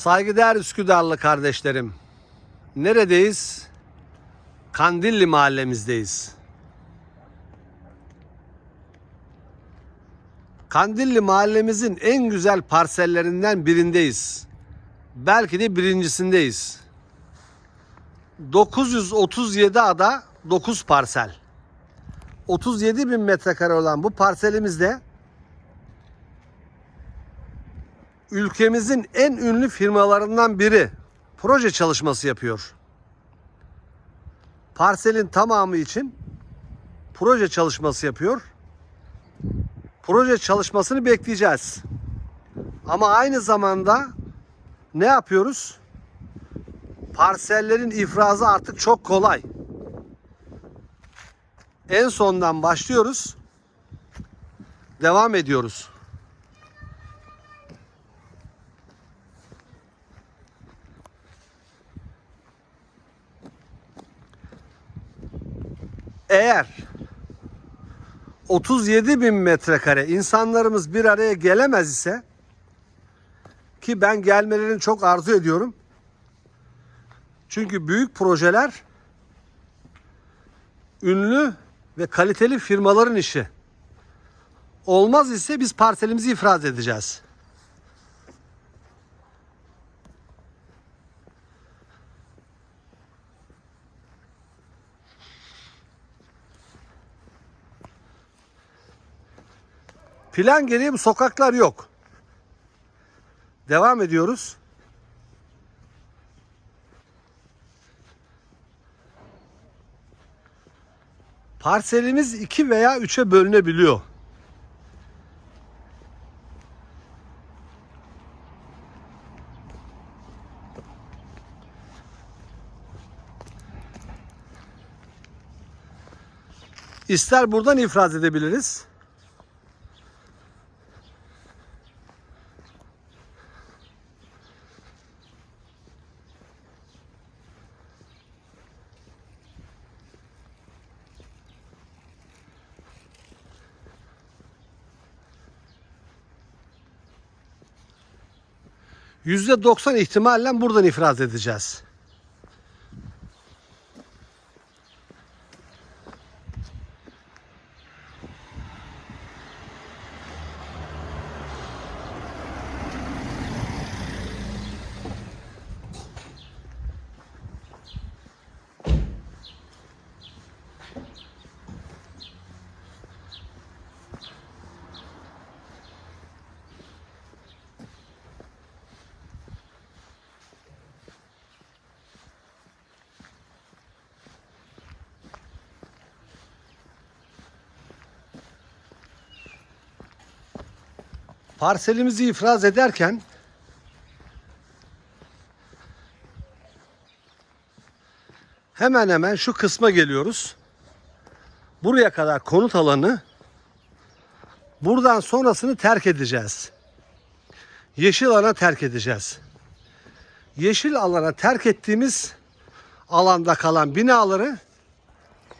Saygıdeğer Üsküdarlı kardeşlerim. Neredeyiz? Kandilli mahallemizdeyiz. Kandilli mahallemizin en güzel parsellerinden birindeyiz. Belki de birincisindeyiz. 937 ada 9 parsel. 37 bin metrekare olan bu parselimizde ülkemizin en ünlü firmalarından biri proje çalışması yapıyor. Parselin tamamı için proje çalışması yapıyor. Proje çalışmasını bekleyeceğiz. Ama aynı zamanda ne yapıyoruz? Parsellerin ifrazı artık çok kolay. En sondan başlıyoruz. Devam ediyoruz. Eğer 37 bin metrekare insanlarımız bir araya gelemez ise ki ben gelmelerini çok arzu ediyorum. Çünkü büyük projeler ünlü ve kaliteli firmaların işi. Olmaz ise biz parselimizi ifraz edeceğiz. Plan gereği sokaklar yok. Devam ediyoruz. Parselimiz 2 veya 3'e bölünebiliyor. İster buradan ifraz edebiliriz. %90 ihtimalle buradan ifraz edeceğiz. Parselimizi ifraz ederken hemen hemen şu kısma geliyoruz. Buraya kadar konut alanı buradan sonrasını terk edeceğiz. Yeşil alana terk edeceğiz. Yeşil alana terk ettiğimiz alanda kalan binaları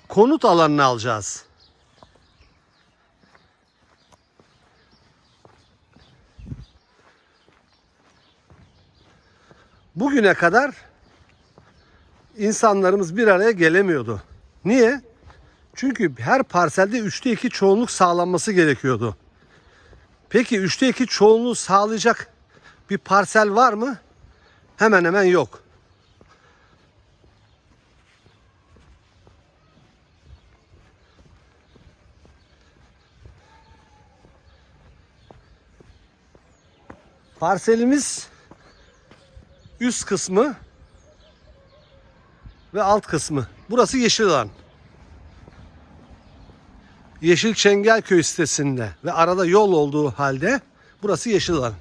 konut alanına alacağız. Bugüne kadar insanlarımız bir araya gelemiyordu. Niye? Çünkü her parselde üçte iki çoğunluk sağlanması gerekiyordu. Peki üçte iki çoğunluğu sağlayacak bir parsel var mı? Hemen hemen yok. Parselimiz üst kısmı ve alt kısmı. Burası yeşil alan. Yeşil Çengelköy sitesinde ve arada yol olduğu halde burası yeşil alan.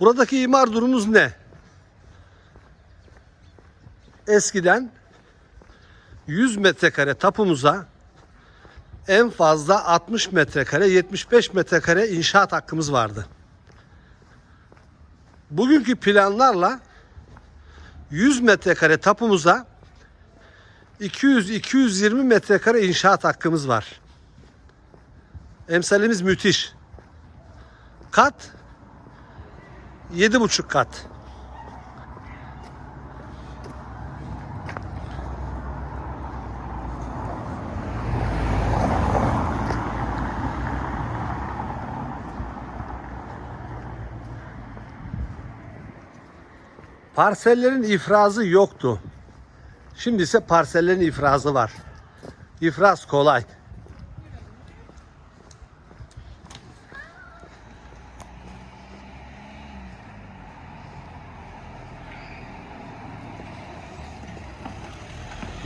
Buradaki imar durumumuz ne? Eskiden 100 metrekare tapumuza en fazla 60 metrekare, 75 metrekare inşaat hakkımız vardı. Bugünkü planlarla 100 metrekare tapumuza 200-220 metrekare inşaat hakkımız var. Emsalimiz müthiş. Kat 7,5 kat. Parsellerin ifrazı yoktu. Şimdi ise parsellerin ifrazı var. İfraz kolay.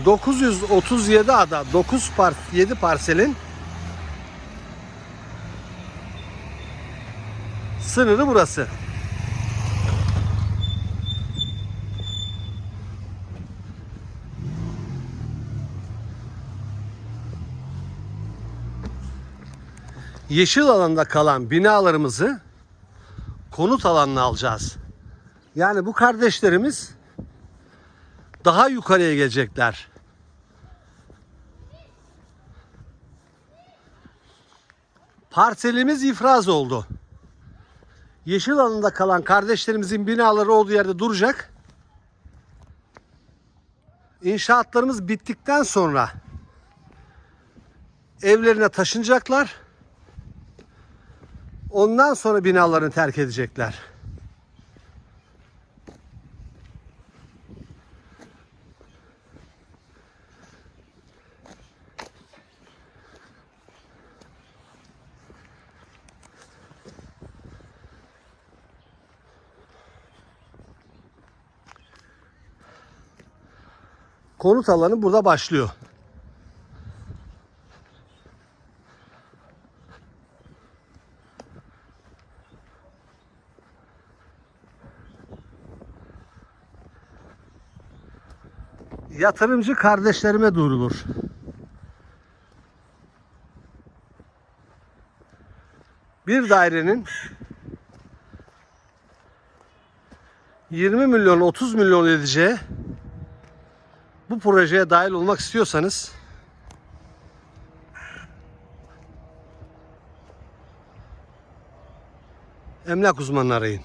...937 ada 9 par 7 parselin... ...sınırı burası. yeşil alanda kalan binalarımızı konut alanına alacağız. Yani bu kardeşlerimiz daha yukarıya gelecekler. Parselimiz ifraz oldu. Yeşil alanda kalan kardeşlerimizin binaları olduğu yerde duracak. İnşaatlarımız bittikten sonra evlerine taşınacaklar. Ondan sonra binalarını terk edecekler. Konut alanı burada başlıyor. yatırımcı kardeşlerime duyurulur. Bir dairenin 20 milyon 30 milyon edeceği bu projeye dahil olmak istiyorsanız emlak uzmanını arayın.